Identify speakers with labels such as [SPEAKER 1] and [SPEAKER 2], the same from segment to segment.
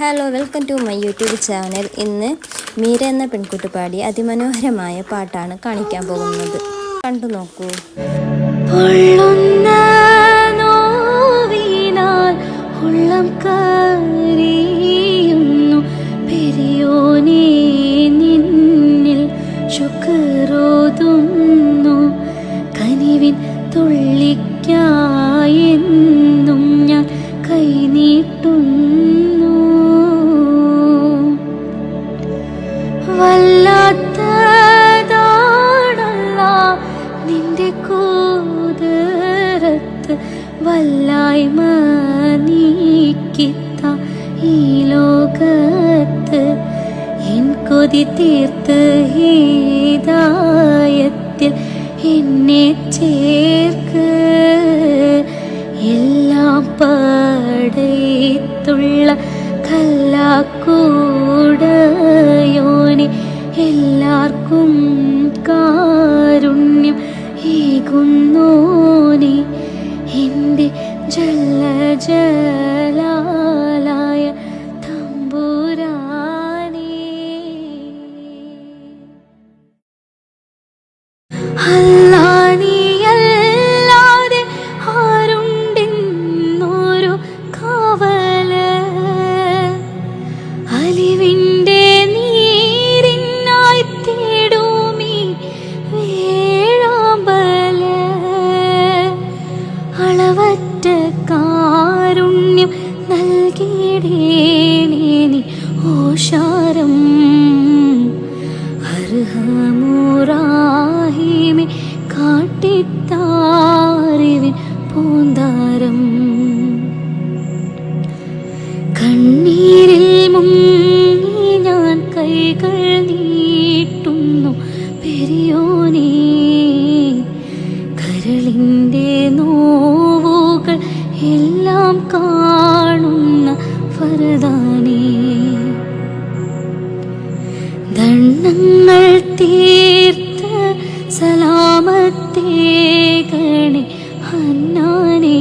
[SPEAKER 1] Hello welcome to my YouTube channel ഇന്ന് മീര എന്ന പെൺകുട്ടി പാടി അതിമനോഹരമായ പാട്ടാണ് കാണിക്കാൻ പോകുന്നത്. കണ്ടു നോക്കൂ.
[SPEAKER 2] ഉള്ളം നിന്നിൽ കനിവിൻ വല്ലായ്മ നീക്കിത്ത ഈ ലോകത്ത് എൻ കൊതി തീർത്ത് ഹീതായത്തിൽ എന്നെ ചേർക്ക് എല്ലാം പടയത്തുള്ള കല്ലാക്കൂടയോനെ എല്ലാവർക്കും കാരുണ്യം ഏകുന്നോനെ അർഹമുറാഹിമെ കാട്ടിത്താറിവിൻ പൂന്താരം. കണ്ണീരിൽ മുങ്ങി ഞാൻ കൈകൾ നീട്ടുന്നു കരളിന്റെ നോവുകൾ എല്ലാം കാണുന്ന ഫരദാനേ. ദണ്ണങ്ങൾ തീർത്ത സലാമത്തേ ഗണേ ഹന്നാനേ.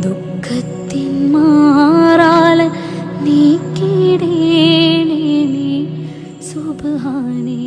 [SPEAKER 2] ദുഃഖത്തിൻ മാറാല നീക്കിടേണേ സുബാനേ